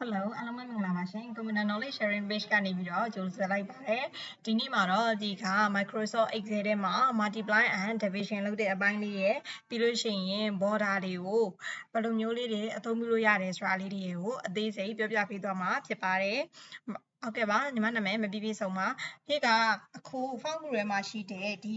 Hello အားလုံးပဲမင်္ဂလာပါရှင် Computer Knowledge Sharing Page ကနေပြီးတော့ကြိုဆိုလိုက်ပါတယ်ဒီနေ့မှာတော့ဒီက Microsoft Excel ထဲမှာ multiply and division လုပ်တဲ့အပိုင်းလေးရယ်ပြီးလို့ရှိရင် border တွေကိုဘယ်လိုမျိုးလေးတွေအသုံးပြုလို့ရတယ်ဆိုတာလေးတွေကိုအသေးစိတ်ပြောပြပေးသွားမှာဖြစ်ပါတယ်ဟုတ်ကဲ့ပါညီမနာမည်မပြည့်ပြည့်စုံပါဒီကအခု form group ထဲမှာရှိတဲ့ဒီ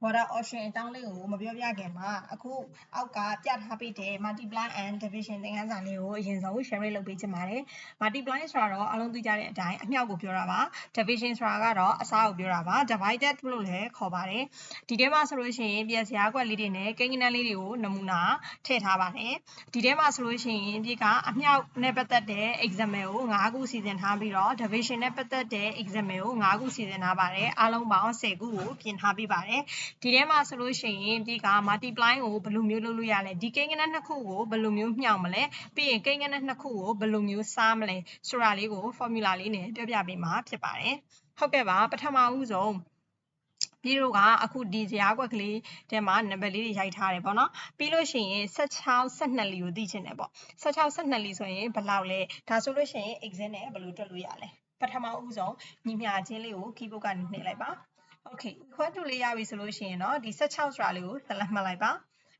border option အကြောင်းလေးကိုမပြောပြခင်မှာအခုအောက်ကပြထားပေးတဲ့ multiply and division သင်ခန်းစာလေးကိုအရင်ဆုံး share လုပ်ပေးချင်ပါတယ် multiply ဆိုတာတော့အလုံးသိကြတဲ့အတိုင်းအမြောက်ကိုပြောတာပါ division ဆိုတာကတော့အစားကိုပြောတာပါ divided လို့လည်းခေါ်ပါတယ်ဒီထဲမှာဆိုလို့ရှိရင်ပြန်စရာကွက်လေးတွေနဲ့ကိန်းဂဏန်းလေးတွေကိုနမူနာထည့်ထားပါတယ်ဒီထဲမှာဆိုလို့ရှိရင်ဒီကအမြောက်နဲ့ပတ်သက်တဲ့ example ကို9ခုစီစဉ်ထားပြီးတော့ division နဲ့ပတ်သက်တဲ့ example ကို9ခုစီစဉ်ထားပါတယ်အားလုံးပေါင်း10ခုကိုပြင်ထားပေးပါတယ်ဒီထဲမှာဆိုလို့ရှိရင်ဒီက multiply ကိုဘယ်လိုမျိုးလုပ်လို့ရလဲဒီကိန်းဂဏန်းနှစ်ခုကိုဘယ်လိုမျိုးမြှောက်မလဲပြီးရင်ကိန်းဂဏန်းနှစ်ခုကိုဘယ်လိုမျိုးစားမလဲဆိုတာလေးကို formula လေးနဲ့ပြောပြပေးမှာဖြစ်ပါတယ်ဟုတ်ကဲ့ပါပထမဦးဆုံးပြီးတော့ကအခုဒီဇာတ်ကွက်ကလေးထဲမှာနံပါတ်လေးတွေရိုက်ထားတယ်ပေါ့နော်ပြီးလို့ရှိရင်16 12လီကိုသိချင်တယ်ပေါ့16 12လီဆိုရင်ဘယ်လောက်လဲဒါဆိုလို့ရှိရင် exam နဲ့ဘယ်လိုတွက်လို့ရလဲပထမဦးဆုံးညီမျှချင်းလေးကို keyboard ကနေနှိပ်လိုက်ပါ okay equal to လေးရပြီဆိုလို့ရှိရင်တော့ဒီ16ဆိုတာလေးကိုဆက်လက်မှတ်လိုက်ပါ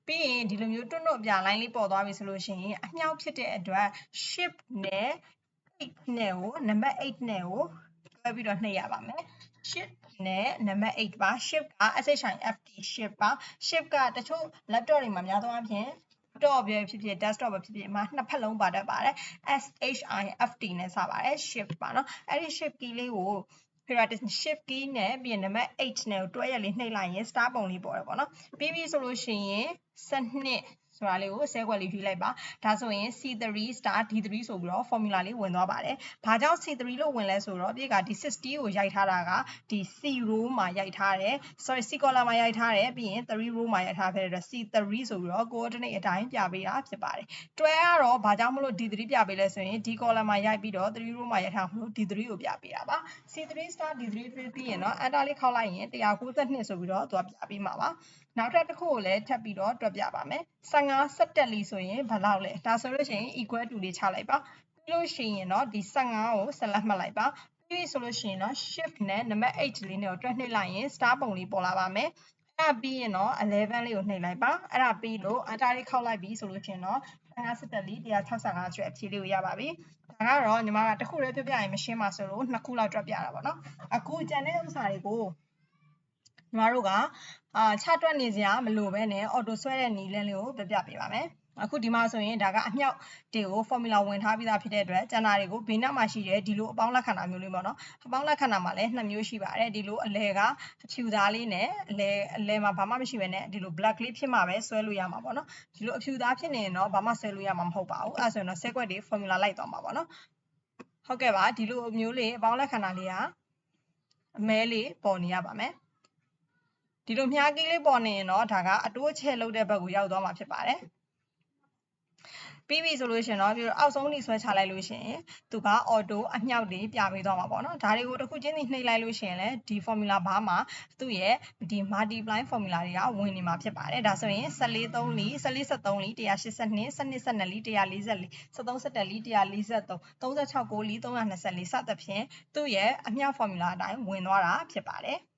ပြီးရင်ဒီလိုမျိုးတွန့်တွန့်ပြ line လေးပေါ်သွားပြီဆိုလို့ရှိရင်အမြောက်ဖြစ်တဲ့အတွက် shift နဲ့8နဲ့ကိုနံပါတ်8နဲ့ကိုတွဲပြီးတော့နှိပ်ရပါမယ် shift နဲ့နံပါတ်8ပါ shift က SHIFT shift ပါ shift ကတချို့ laptop တွေမှာများသောအားဖြင့် desktop ပဲဖြစ်ဖြစ် desktop ပဲဖြစ်ဖြစ်မှာနှစ်ဖက်လုံးပါတတ်ပါတယ် SHIFT နဲ့စပါတယ် shift ပါเนาะအဲ့ဒီ shift key လေးကို periodic shift key နဲ့ပြီးရင်နံပါတ်8နဲ့ကိုတွဲရက်လေးနှိပ်လိုက်ရင် star ပုံလေးပေါ်တယ်ပေါ့နော်ပြီးပြီဆိုလို့ရှိရင်12 ဆိုတာလေးကိုဆဲခွက်လေးဖြည့်လိုက်ပါဒါဆိုရင် C3 star D3 ဆိုပြီးတော့ formula လေးဝင်သွားပါတယ်ဘာကြောင့် C3 လို့ဝင်လဲဆိုတော့ဒီကဒီ60ကိုရိုက်ထားတာကဒီ C row မှာရိုက်ထားတယ် sorry C column မှာရိုက်ထားတယ်ပြီးရင်3 row မှာရိုက်ထားခဲ့တဲ့ C3 ဆိုပြီးတော့ coordinate အတိုင်းပြပေးတာဖြစ်ပါတယ်တွဲကတော့ဘာကြောင့်မလို့ D3 ပြပေးလဲဆိုရင်ဒီ column မှာရိုက်ပြီးတော့3 row မှာရိုက်ထားမလို့ D3 ကိုပြပေးတာပါ C3 star D3 ပြီးရင်တော့ enter လေးခောက်လိုက်ရင်192ဆိုပြီးတော့သူကပြပေးမှာပါ နောက်ထပ်တစ်ခုကိုလည်းထပ်ပြီးတော့တွက်ပြပါမယ်15 17လီဆိုရင်ဘယ်လောက်လဲဒါဆိုလို့ရှိရင် equal to လေးချလိုက်ပါပြီးလို့ရှိရင်တော့ဒီ15ကိုဆက်လက်မှတ်လိုက်ပါပြီးဆိုလို့ရှိရင်တော့ shift နဲ့နံပါတ်8လေးနဲ့ကိုတွက်နှိပ်လိုက်ရင် star ပုံလေးပေါ်လာပါမယ်အဲ့ပြီးရင်တော့11လေးကိုနှိပ်လိုက်ပါအဲ့ဒါပြီးလို့ enter လေးခောက်လိုက်ပြီဆိုလို့ရှိရင်တော့50လီ165ကျွဲအဖြေလေးကိုရပါပြီဒါကတော့ညီမကတစ်ခုလေးပြပြရင်မရှင်းပါဆိုလို့နှစ်ခုလောက်တွက်ပြတာပေါ့နော်အခုကျန်တဲ့ဥစ္စာတွေကို ညီမတို့ကအာချတွက်နေစရာမလိုဘဲနဲ့ auto ဆွဲတဲ့နည်းလမ်းလေးကိုပြပြပေးပါမယ်အခုဒီမှာဆိုရင်ဒါကအမြောက်တွေကို formula ဝင်ထားပြီးသားဖြစ်တဲ့အတွက်ကျန်တာတွေကိုဘေးနောက်မှာရှိတဲ့ဒီလိုအပေါင်းလက္ခဏာမျိုးလေးပေါ့နော်အပေါင်းလက္ခဏာမှာလည်းနှစ်မျိုးရှိပါတယ်ဒီလိုအလဲကအဖြူသားလေးနဲ့အလဲအလဲမှာဘာမှမရှိဘဲနဲ့ဒီလို black လေးဖြစ်မှာပဲဆွဲလို့ရမှာပေါ့နော်ဒီလိုအဖြူသားဖြစ်နေရင်တော့ဘာမှဆွဲလို့ရမှာမဟုတ်ပါဘူးအဲဆိုရင်တော့ set တွေ formula လိုက်သွားမှာပေါ့နော်ဟုတ်ကဲ့ပါဒီလိုမျိုးလေးအပေါင်းလက္ခဏာလေးကအမဲလေးပေါ်နေရပါမယ် ဒီလိုမြားကီးလေးပေါ်နေရင်တော့ဒါကအတိုးချဲလုပ်တဲ့ဘက်ကိုရောက်သွားမှာဖြစ်ပါတယ်ပြီးပြီဆိုလို့ရှင်တော့ပြီးတော့အောက်ဆုံးနေဆွဲချလိုက်လို့ရှင်သူက auto အမြောက်တွေပြပေးသွားမှာပေါ့နော်ဒါတွေကိုတစ်ခုချင်းစီနှိပ်လိုက်လို့ရှင်လဲဒီ formula ဘာမှာသူ့ရဲ့ဒီ multiply formula တွေကဝင်နေမှာဖြစ်ပါတယ်ဒါဆိုရင်14 3လီ14 73လီ182 12 12လီ144 73 17လီ143 36 9လီ324စသဖြင့်သူ့ရဲ့အမြောက် formula အတိုင်းဝင်သွားတာဖြစ်ပါတယ်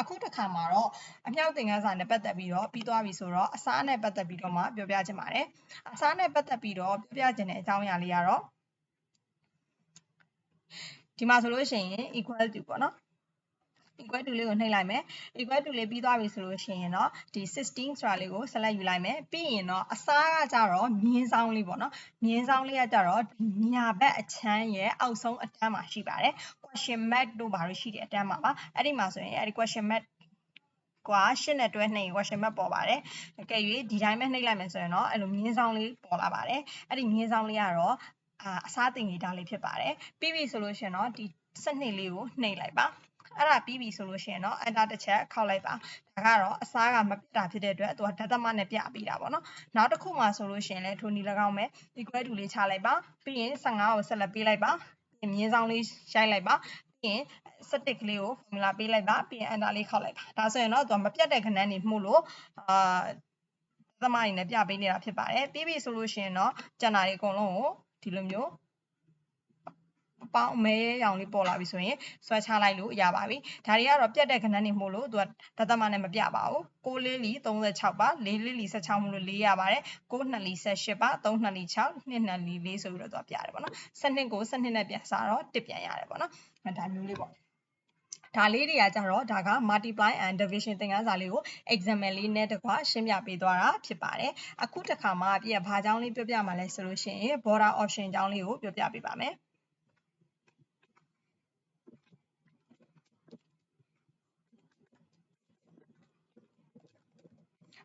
အခုတစ်ခါမှာတော့အမြောက်သင်ခန်းစာနဲ့ပတ်သက်ပြီးတော့ပြီးသွားပြီဆိုတော့အစားနဲ့ပတ်သက်ပြီးတော့မှပြောပြချင်ပါတယ်အစားနဲ့ပတ်သက်ပြီးတော့ပြောပြချင်တဲ့အကြောင်းအရာလေးကတော့ဒီမှာဆိုလို့ရှိရင် equal to ပေါ့နော် equal to လေးကိုနှိပ်လိုက်မယ် equal to လေးပြီးသွားပြီဆိုလို့ရှိရင်တော့ဒီ16ဆိုတာလေးကို select ယူလိုက်မယ်ပြီးရင်တော့အစားကကြတော့မြင်းဆောင်လေးပေါ့နော်မြင်းဆောင်လေးကကြတော့ညာဘက်အချမ်းရဲ့အောက်ဆုံးအတန်းမှာရှိပါတယ် question mark တို့ဘာလို့ရှိတယ်အတန်းမှာပါအဲ့ဒီမှာဆိုရင်အဲ့ဒီ question mark ကွာရှစ်နဲ့တွဲနှိပ် question mark ပေါ်ပါတယ်။အကယ်၍ဒီတိုင်းပဲနှိပ်လိုက်မယ်ဆိုရင်တော့အဲ့လိုမြင်းဆောင်လေးပေါ်လာပါတယ်။အဲ့ဒီမြင်းဆောင်လေးကတော့အာအစားတင်ကြီးတာလေးဖြစ်ပါတယ်။ပြီးပြီဆိုလို့ရှိရင်တော့ဒီစနစ်လေးကိုနှိပ်လိုက်ပါ။ အဲ့ဒါပြီးပြီဆိုလို့ရှိရင်တော့ enter တစ်ချက်ခောက်လိုက်ပါဒါကတော့အစားကမပြတ်တာဖြစ်တဲ့အတွက်သူကဓာတ်သမနဲ့ပြပေးတာပေါ့နော်နောက်တစ်ခုမှဆိုလို့ရှိရင်လည်းထိုနည်း၎င်းပဲ equal to လေးချလိုက်ပါပြီးရင်15ကိုဆက်လက်ပေးလိုက်ပါပြီးမြင်းဆောင်လေးရိုက်လိုက်ပါပြီးရင်စတစ်ကလေးကို formula ပေးလိုက်ပါပြီးရင် enter လေးခောက်လိုက်ပါဒါဆိုရင်တော့သူကမပြတ်တဲ့ခဏန်းနေမှုလို့အာသမားတွေနဲ့ပြပေးနေတာဖြစ်ပါတယ်ပြီးပြီဆိုလို့ရှိရင်တော့ကျန်တာတွေအကုန်လုံးကိုဒီဒီလိုမျိုး အပေါင်းအမဲရောင်လေးပေါ်လာပြီဆိုရင်ဆွဲချလိုက်လို့ရပါပြီဒါတွေကတော့ပြတ်တဲ့ခဏနေမို့လို့သူကတသမနဲ့မပြပါဘူး6လေးလီ36ပါ4လေးလီ16မို့လို့4ရပါတယ်9နှစ်လီ18ပါ3နှစ်လီ6 2နှစ်လီ4ဆိုပြီးတော့သူကပြတယ်ပေါ့နော်12ကို12နဲ့ပြန်စားတော့1ပြန်ရတယ်ပေါ့နော်ဒါမျိုးလေးပေါ့ဒါလေးတွေကကြတော့ဒါက multiply and division သင်ခန်းစာလေးကို example လေးနဲ့တကွရှင်းပြပေးသွားတာဖြစ်ပါတယ်အခုတစ်ခါမှပြည့်ဘာကြောင်းလေးပြောပြမှာလဲဆိုလို့ရှိရင် border option ကြောင်းလေးကိုပြောပြပေးပါမယ်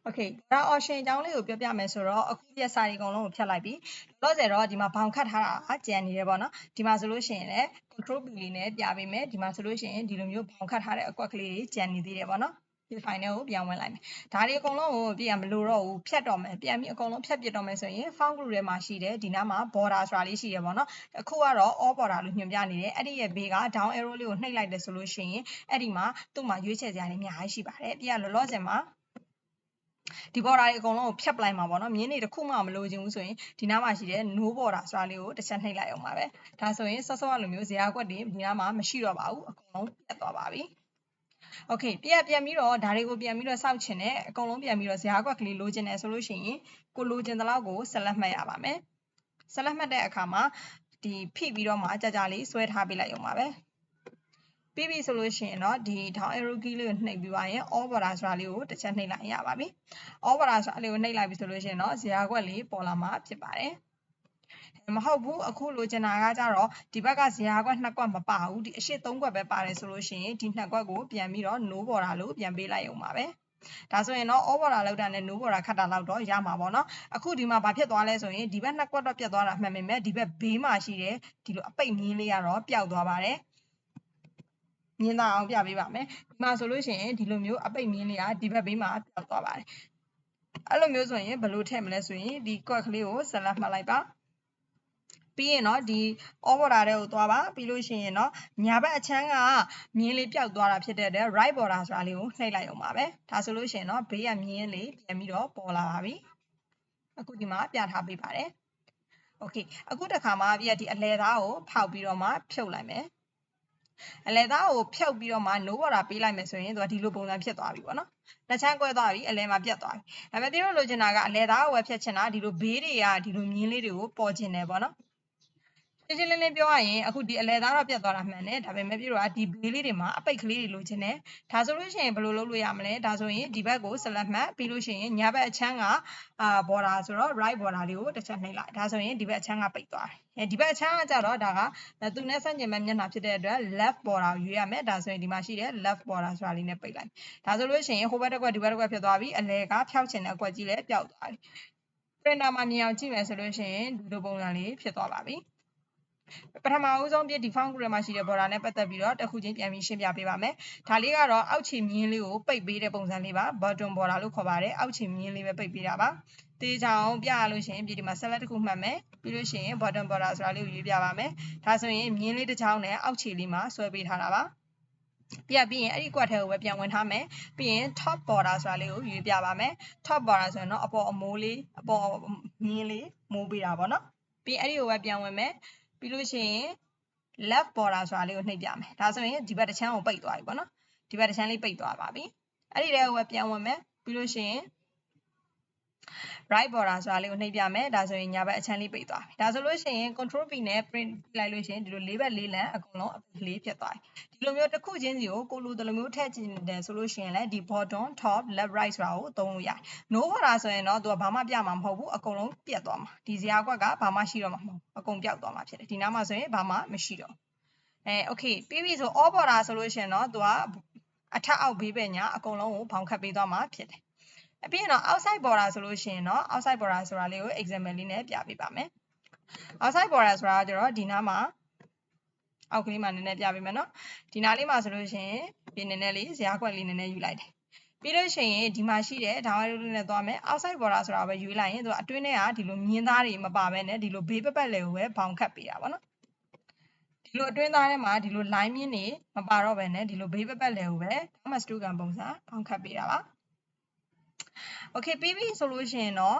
Okay ဒါ option အကြောင်းလေးကိုပြောပြမယ်ဆိုတော့အခုပြစာတွေအကုန်လုံးကိုဖြတ်လိုက်ပြီလောဆယ်တော့ဒီမှာဘောင်ခတ်ထားတာအကျန်နေတယ်ပေါ့နော်ဒီမှာဆိုလို့ရှိရင်လည်း control p လေးနဲ့ပြပေးမယ်ဒီမှာဆိုလို့ရှိရင်ဒီလိုမျိုးဘောင်ခတ်ထားတဲ့အကွက်ကလေးတွေကျန်နေသေးတယ်ပေါ့နော်ဒီ file ကိုပြန်ဝင်လိုက်မယ်။ဒါတွေအကုန်လုံးကိုပြန်မလို့တော့ဘူးဖြတ်တော့မယ်ပြန်ပြီးအကုန်လုံးဖြတ်ပြစ်တော့မယ်ဆိုရင် font group ထဲမှာရှိတယ်ဒီနားမှာ border ဆိုတာလေးရှိတယ်ပေါ့နော်။အခုကတော့ all border လို့ညွှန်ပြနေတယ်။အဲ့ဒီရဲ့ဘေးက down arrow လေးကိုနှိပ်လိုက်တယ်ဆိုလို့ရှိရင်အဲ့ဒီမှာသူ့မှာရွေးချယ်စရာတွေအများကြီးရှိပါတယ်။ပြီးရလောလောဆယ်မှာ ဒီ border တွေအကုန်လုံးကိုဖြတ်ပလိုက်မှာပေါ့နော်မြင်းတွေတစ်ခုမှမလိုချင်ဘူးဆိုရင်ဒီနားမှာရှိတဲ့ no border ဆိုတာလေးကိုတစ်ချက်နှိပ်လိုက်အောင်ပါပဲဒါဆိုရင်စောစောကလိုမျိုးဇရာကွက်တွေဒီနားမှာမရှိတော့ပါဘူးအကုန်လုံးပြတ်သွားပါပြီโอเคပြန်ပြန်ပြီးတော့ဒါတွေကိုပြန်ပြီးတော့စောက်ချင်တယ်အကုန်လုံးပြန်ပြီးတော့ဇရာကွက်ကလေးလိုချင်တယ်ဆိုလို့ရှိရင်ကိုလိုချင်တဲ့လောက်ကိုဆက်လက်မှတ်ရပါမယ်ဆက်လက်မှတ်တဲ့အခါမှာဒီဖိပြီးတော့မှကြာကြာလေးဆွဲထားပေးလိုက်အောင်ပါပဲ ပြီးပြီဆိုလို့ရှိရင်တော့ဒီ down arrow key လေးကိုနှိပ်ပြီးပါရင် all border ဆိုတာလေးကိုတစ်ချက်နှိပ်လိုက်ရပါပြီ all border ဆိုတာလေးကိုနှိပ်လိုက်ပြီဆိုလို့ရှိရင်တော့ဇရာခွက်လေးပေါ်လာမှာဖြစ်ပါတယ်မဟုတ်ဘူးအခုလိုချင်တာကကြတော့ဒီဘက်ကဇရာခွက်နှစ်ခွက်မပါဘူးဒီအရှိသုံးခွက်ပဲပါတယ်ဆိုလို့ရှိရင်ဒီနှစ်ခွက်ကိုပြန်ပြီးတော့ no border လို့ပြန်ပေးလိုက်အောင်ပါပဲဒါဆိုရင်တော့ all border လောက်တာနဲ့ no border ခတ်တာလောက်တော့ရမှာပေါ့နော်အခုဒီမှာဘာဖြစ်သွားလဲဆိုရင်ဒီဘက်နှစ်ခွက်တော့ပြတ်သွားတာမှန်ပေမဲ့ဒီဘက်ဘေးမှာရှိတဲ့ဒီလိုအပိတ်မြင်းလေးကတော့ပျောက်သွားပါတယ် မြင်သာအောင်ပြပေးပါမယ်ဒီမှာဆိုလို့ရှိရင်ဒီလိုမျိုးအပိတ်မြင်းလေးကဒီဘက်ဘေးမှာပျောက်သွားပါတယ်အဲ့လိုမျိုးဆိုရင်ဘယ်လိုထည့်မလဲဆိုရင်ဒီ quack လေးကိုဆက်လက်မှတ်လိုက်ပါပြီးရင်တော့ဒီ order တွေကိုသွားပါပြီးလို့ရှိရင်တော့ညာဘက်အချမ်းကမြင်းလေးပျောက်သွားတာဖြစ်တဲ့အတွက် right border ဆိုတာလေးကိုနှိပ်လိုက်အောင်ပါပဲဒါဆိုလို့ရှိရင်တော့ဘေးကမြင်းလေးပြန်ပြီးတော့ပေါ်လာပါပြီအခုဒီမှာပြထားပေးပါတယ် okay အခုတခါမှပြဒီအလဲသားကိုဖောက်ပြီးတော့မှဖြုတ်လိုက်မယ် အလဲသားကိုဖြုတ်ပြီးတော့မှ no border ပေးလိုက်မယ်ဆိုရင်သူကဒီလိုပုံစံဖြစ်သွားပြီပေါ့နော်လက်ချမ်းကွဲသွားပြီအလဲမှာပြတ်သွားပြီဒါပေမဲ့ပြောလို့ချင်တာကအလဲသားကိုပဲဖြတ်ချင်တာဒီလိုဘေးတွေကဒီလိုမြင်းလေးတွေကိုပေါ်ချင်တယ်ပေါ့နော်ရှ င်းရှင်းလင်းလင်းပြောရရင်အခုဒီအလဲသားတော့ပြတ်သွားတာမှန်တယ်ဒါပေမဲ့ပြောတာဒီဘေးလေးတွေမှာအပိတ်ကလေးတွေလိုချင်တယ်ဒါဆိုလို့ရှိရင်ဘယ်လိုလုပ်လို့ရမလဲဒါဆိုရင်ဒီဘက်ကို select မှတ်ပြီးလို့ရှိရင်ညာဘက်အချမ်းကအာ border ဆိုတော့ right border လေးကိုတစ်ချက်နှိပ်လိုက်ဒါဆိုရင်ဒီဘက်အချမ်းကပိတ်သွားတယ်အဲဒီဘက်အချမ်းကကြတော့ဒါကသူနဲ့ဆန့်ကျင်ဘက်မျက်နှာဖြစ်တဲ့အတွက် left border ကိုရွေးရမယ်ဒါဆိုရင်ဒီမှာရှိတဲ့ left border ဆိုတာလေးနဲ့ပိတ်လိုက်ဒါဆိုလို့ရှိရင်ဟိုဘက်တစ်ခွက်ဒီဘက်တစ်ခွက်ဖြစ်သွားပြီအလဲကဖြောက်ချင်တဲ့အကွက်ကြီးလည်းပျောက်သွားပြီ printer မှာမြင်အောင်ကြည့်မယ်ဆိုလို့ရှိရင်ဒီလိုပုံစံလေးဖြစ်သွားပါပြီ ပထမအဦးဆုံးပြဒီ font group မှာရှိတဲ့ border နဲ့ပတ်သက်ပြီးတော့တစ်ခုချင်းပြန်ပြီးရှင်းပြပေးပါမယ်။ဒါလေးကတော့အောက်ခြေမြင်းလေးကိုပိတ်ပေးတဲ့ပုံစံလေးပါ bottom border လို့ခေါ်ပါတယ်။အောက်ခြေမြင်းလေးပဲပိတ်ပေးတာပါ။တေးချောင်ပြရလို့ရှိရင်ပြဒီမှာ select တစ်ခုမှတ်မယ်။ပြီးလို့ရှိရင် bottom border ဆိုတာလေးကိုရွေးပြပါမယ်။ဒါဆိုရင်မြင်းလေးတစ်ချောင်းနဲ့အောက်ခြေလေးမှာဆွဲပေးထားတာပါ။ပြပြီးရင်အဲ့ဒီကွက်ထဲကိုပဲပြန်ဝင်ထားမယ်ပြီးရင် top border ဆိုတာလေးကိုရွေးပြပါမယ် top border ဆိုရင်တော့အပေါ်အမိုးလေးအပေါ်မြင်းလေးမိုးပေးတာပေါ့နော်ပြီးအဲ့ဒီကိုပဲပြန်ဝင်မယ် ပြီးလို့ရှိရင် left border ဆိုတာလေးကိုနှိပ်ပြမယ်ဒါဆိုရင်ဒီဘက်တစ်ချမ်းကိုပိတ်သွားပြီပေါ့နော်ဒီဘက်တစ်ချမ်းလေးပိတ်သွားပါပြီအဲ့ဒီတဲကိုပဲပြန်ဝင်မယ်ပြီးလို့ရှိရင် right border ဆိုတာလေးကိုနှိပ်ပြမယ်ဒါဆိုရင်ညာဘက်အချမ်းလေးပိတ်သွားပြီဒါဆိုလို့ရှိရင် control p နဲ့ print လိုက်လို့ရှိရင်ဒီလို၄ဘက်၄လမ်းအကုန်လုံးအပိတ်လေးဖြစ်သွားပြီဒီလိုမျိုးတစ်ခုချင်းစီကိုကိုလိုဒီလိုမျိုးထည့်ချင်တယ်ဆိုလို့ရှိရင်လည်းဒီ bottom top left right ဆိုတာကိုသုံးလို့ရတယ် no border ဆိုရင်တော့သူကဘာမှပြမှာမဟုတ်ဘူးအကုန်လုံးပြတ်သွားမှာဒီဇာကွက်ကဘာမှရှိတော့မှာမဟုတ်အကုန်ပြောက်သွားမှာဖြစ်တယ်ဒီနားမှာဆိုရင်ဘာမှမရှိတော့အဲ okay ပြီးပြီဆို all border ဆိုလို့ရှိရင်တော့သူကအထက်အောက်ဘေးဘက်ညာအကုန်လုံးကိုဘောင်ခတ်ပေးသွားမှာဖြစ်တယ် အပြင်တော့ outside border ဆိုလို့ရှိရင်တော့ outside border ဆိုတာလေးကို example လေးနဲ့ပြပေးပါမယ် outside border ဆိုတာကျတော့ဒီနားမှာအောက်ကလေးမှာနည်းနည်းပြပေးမယ်နော်ဒီနားလေးမှာဆိုလို့ရှိရင်ဒီနည်းနည်းလေးဇရာခွက်လေးနည်းနည်းယူလိုက်တယ်ပြီးလို့ရှိရင်ဒီမှာရှိတဲ့ဒေါင်းရိုးလေးနဲ့သွားမယ် outside border ဆိုတာပဲယူလိုက်ရင်သူအတွင်းထဲကဒီလိုမြင်းသားတွေမပါဘဲနဲ့ဒီလိုဘေးပပတ်လေးကိုပဲဘောင်ခတ်ပေးတာပေါ့နော်ဒီလိုအတွင်းသားထဲမှာဒီလို line မြင်းတွေမပါတော့ဘဲနဲ့ဒီလိုဘေးပပတ်လေးကိုပဲ Thomas Tugan ပုံစံဘောင်ခတ်ပေးတာပါ Okay ပြီးပြီဆိုလို့ရှိရင်တော့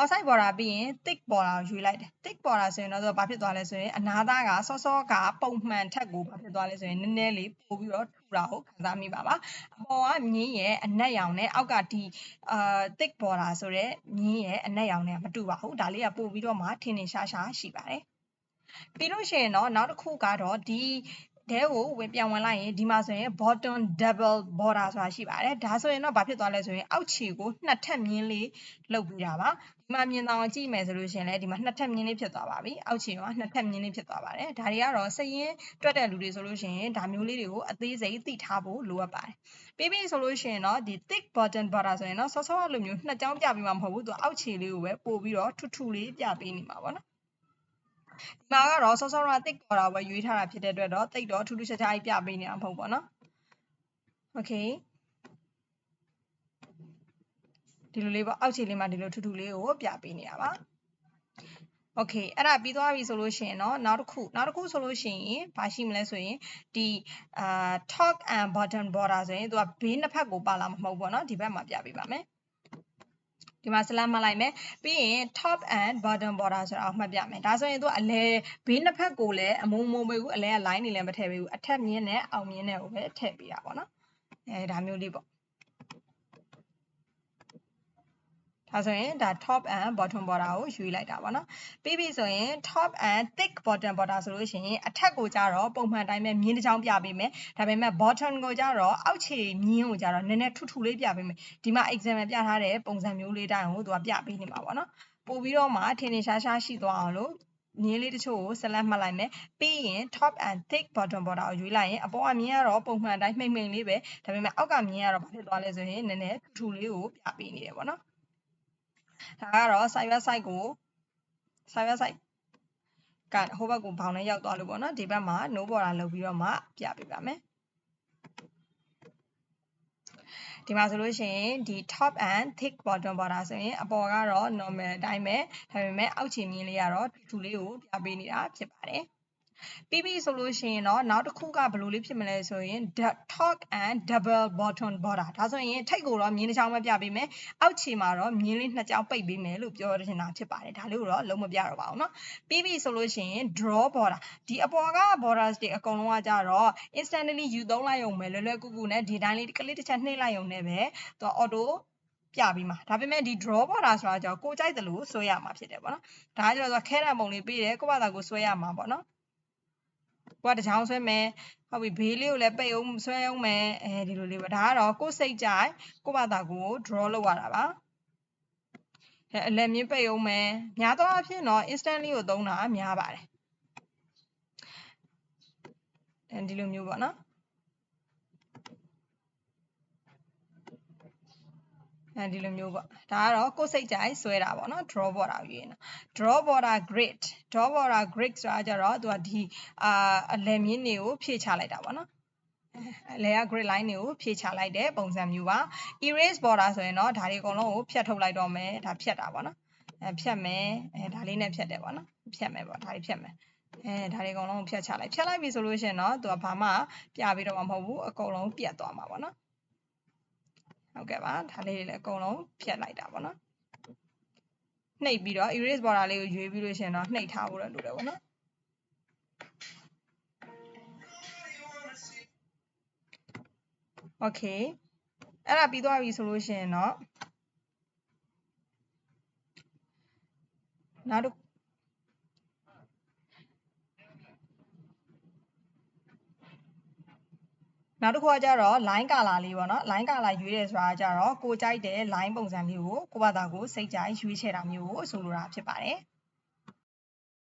outside border ပြီးရင် thick border ကိုရွေးလိုက်တယ် thick border ဆိုရင်တော့သူကဘာဖြစ်သွားလဲဆိုရင်အနာသားကစောစောကပုံမှန်ထက်ကိုဘာဖြစ်သွားလဲဆိုရင်နည်းနည်းလေးပို့ပြီးတော့ထူတာကိုခံစားမိပါပါအပေါ်ကမြင်းရဲ့အနက်ရောင်နဲ့အောက်ကဒီအာ thick border ဆိုတဲ့မြင်းရဲ့အနက်ရောင်နဲ့မတူပါဘူးဒါလေးကပို့ပြီးတော့မှထင်ထင်ရှားရှားရှိပါတယ်ပြီးလို့ရှိရင်တော့နောက်တစ်ခုကတော့ဒီ တဲကိုဝင်ပြန်ဝင်လိုက်ရင်ဒီမှာဆိုရင် bottom double border ဆိုတာရှိပါတယ်ဒါဆိုရင်တော့ဘာဖြစ်သွားလဲဆိုရင်အောက်ခြေကိုနှစ်ထပ်မြင်းလေးလုပ်ပြတာပါဒီမှာမြင်အောင်ကြည့်မယ်ဆိုလို့ရှိရင်လည်းဒီမှာနှစ်ထပ်မြင်းလေးဖြစ်သွားပါပြီအောက်ခြေကနှစ်ထပ်မြင်းလေးဖြစ်သွားပါတယ်ဒါတွေကတော့စရင်တွက်တဲ့လူတွေဆိုလို့ရှိရင်ဒါမျိုးလေးတွေကိုအသေးစိတ်သိထားဖို့လိုအပ်ပါတယ်ပြီးပြီဆိုလို့ရှိရင်တော့ဒီ thick bottom border ဆိုရင်တော့ဆောဆောလိုမျိုးနှစ်ကြောင်းပြပြီးမှမဟုတ်ဘူးသူအောက်ခြေလေးကိုပဲပို့ပြီးတော့ထူထူလေးပြပေးနေမှာပေါ့နော် ဒီမှာကတော့စောစောက thick border ပဲရွေးထားတာဖြစ်တဲ့အတွက်တော့တိတ်တော့ထူးထူးခြားခြားကြီးပြပေးနေတာမဟုတ်ပေါ့နော် okay ဒီလိုလေးပေါ့အောက်ခြေလေးမှာဒီလိုထူထူလေးကိုပြပေးနေတာပါ Okay အဲ့ဒါပြီးသွားပြီဆိုလို့ရှိရင်เนาะနောက်တစ်ခုနောက်တစ်ခုဆိုလို့ရှိရင်ဘာရှိမလဲဆိုရင်ဒီအာ top and bottom border ဆိုရင်သူကဘေးနှစ်ဖက်ကိုပါလာမှာမဟုတ်ဘူးเนาะဒီဘက်မှာပြပေးပါမယ် ဒီမှာ slash မှတ်လိုက်မယ်ပြီးရင် top and bottom border ဆိုတာကိုမှတ်ပြမယ်ဒါဆိုရင်သူကအလဲဘေးနှစ်ဖက်ကိုလည်းအမုံမုံပေးဘူးအလဲက line နေလည်းမထည့်ပေးဘူးအထက်မြင်းနဲ့အောက်မြင်းနဲ့ကိုပဲထည့်ပေးတာပေါ့နော်အဲဒါမျိုးလေးပေါ့ ဒါဆိုရင်ဒါ top and bottom border ကိုယူလိုက်တာပေါ့နော်ပြီးပြီဆိုရင် top and thick bottom border ဆိုလို့ရှိရင်အထက်ကိုကြတော့ပုံမှန်တိုင်းပဲမြင်းတစ်ချောင်းပြပေးမယ်ဒါပေမဲ့ bottom ကိုကြတော့အောက်ခြေမြင်းကိုကြတော့နည်းနည်းထူထူလေးပြပေးမယ်ဒီမှာ example ပြထားတဲ့ပုံစံမျိုးလေးတိုင်းကိုသူကပြပေးနေမှာပေါ့နော်ပို့ပြီးတော့မှထင်ထင်ရှားရှားရှိသွားအောင်လို့မြင်းလေးတချို့ကို select မှတ်လိုက်မယ်ပြီးရင် top and thick bottom border ကိုရွေးလိုက်ရင်အပေါ်ကမြင်းကတော့ပုံမှန်တိုင်းမှိမ့်မှိမ့်လေးပဲဒါပေမဲ့အောက်ကမြင်းကတော့ဘာဖြစ်သွားလဲဆိုရင်နည်းနည်းထူထူလေးကိုပြပေးနေတယ်ပေါ့နော် ဒါကတော့ cyber site ကို cyber site ကဟိုဘက်ကိုဘောင်နဲ့ရောက်သွားလို့ပေါ့နော်ဒီဘက်မှာ no border လုပ်ပြီးတော့မှပြပေးပါမယ်ဒီမှာဆိုလို့ရှိရင်ဒီ top and thick bottom border ဆိုရင်အပေါ်ကတော့ normal အတိုင်းပဲဒါပေမဲ့အောက်ခြေမြင်းလေးကတော့ထူထူလေးကိုပြပေးနေတာဖြစ်ပါတယ် ပြီးပြီဆိုလို့ရှိရင်တော့နောက်တစ်ခုကဘယ်လိုလေးဖြစ်မလဲဆိုရင် top and double bottom border ဒါဆိုရင်ထိတ်ကိုတော့မြင်းတစ်ချောင်းပဲပြပေးမယ်အောက်ခြေမှာတော့မြင်းလေးနှစ်ချောင်းပိတ်ပေးမယ်လို့ပြောရချင်တာဖြစ်ပါတယ်ဒါလေးကိုတော့လုံးမပြတော့ပါဘူးเนาะပြီးပြီဆိုလို့ရှိရင် draw border ဒီအပေါ်က borders တွေအကုန်လုံးကကြတော့ instantly ယူသုံးလိုက်ရုံပဲလွယ်လွယ်ကူကူနဲ့ဒီတိုင်းလေးကလေးတစ်ချက်နှိပ်လိုက်ရုံနဲ့ပဲသူ auto ပြပြီးမှာဒါပေမဲ့ဒီ draw border ဆိုတာကြောင့်ကိုကြိုက်တယ်လို့ဆွဲရမှာဖြစ်တယ်ပေါ့နော်ဒါကကျတော့ခဲတဲ့ပုံလေးပေးတယ်ကိုယ့်ဘာသာကိုဆွဲရမှာပေါ့နော် ကိုကတစ်ချောင်းဆွဲမယ်ဟုတ်ပြီဘေးလေးကိုလည်းပိတ်အောင်ဆွဲအောင်မယ်အဲဒီလိုလေးပါဒါကတော့ကိုယ်စိတ်ကြိုက်ကိုယ့်ဘာသာကို draw လုပ်ရတာပါအဲအလက်မြင့်ပိတ်အောင်မယ်များသောအားဖြင့်တော့ instantly ကိုသုံးတာများပါတယ်အဲဒီလိုမျိုးပေါ့နော် အဲဒီလိုမျိုးပေါ့ဒါကတော့ကိုယ်စိတ်ကြိုက်ဆွဲတာပေါ့နော် draw border ကိုရွေးနေတာ draw border grid draw border grid ဆိုတာကြတော့သူကဒီအာအလယ်မြင့်တွေကိုဖြည့်ချလိုက်တာပေါ့နော်အလဲက grid line တွေကိုဖြည့်ချလိုက်တဲ့ပုံစံမျိုးပါ erase border ဆိုရင်တော့ဒါတွေအကုန်လုံးကိုဖြတ်ထုတ်လိုက်တော့မယ်ဒါဖြတ်တာပေါ့နော်အဲဖြတ်မယ်အဲဒါလေးနဲ့ဖြတ်တယ်ပေါ့နော်ဖြတ်မယ်ပေါ့ဒါတွေဖြတ်မယ်အဲဒါတွေအကုန်လုံးဖြတ်ချလိုက်ဖြတ်လိုက်ပြီဆိုလို့ရှိရင်တော့သူကဘာမှပြပြီးတော့မှမဟုတ်ဘူးအကုန်လုံးပြတ်သွားမှာပေါ့နော် ဟုတ်ကဲ့ပါဒါလေးတွေလည်းအကုန်လုံးဖြတ်လိုက်တာပေါ့နော်နှိပ်ပြီးတော့ erase border လေးကိုရွေးပြီးလို့ရှိရင်တော့နှိပ်ထားဖို့လည်းလိုတယ်ပေါ့နော် okay အဲ့ဒါပြီးသွားပြီဆိုလို့ရှိရင်တော့နောက်တစ် နောက်တစ်ခုကကြတော့ line color လေးပေါ့နော် line color ရွေးတယ်ဆိုတာကြတော့ကိုကြိုက်တဲ့ line ပုံစံလေးကိုကိုယ့်ဘာသာကိုစိတ်ကြိုက်ရွေးချယ်တာမျိုးကိုဆိုလိုတာဖြစ်ပါတယ်။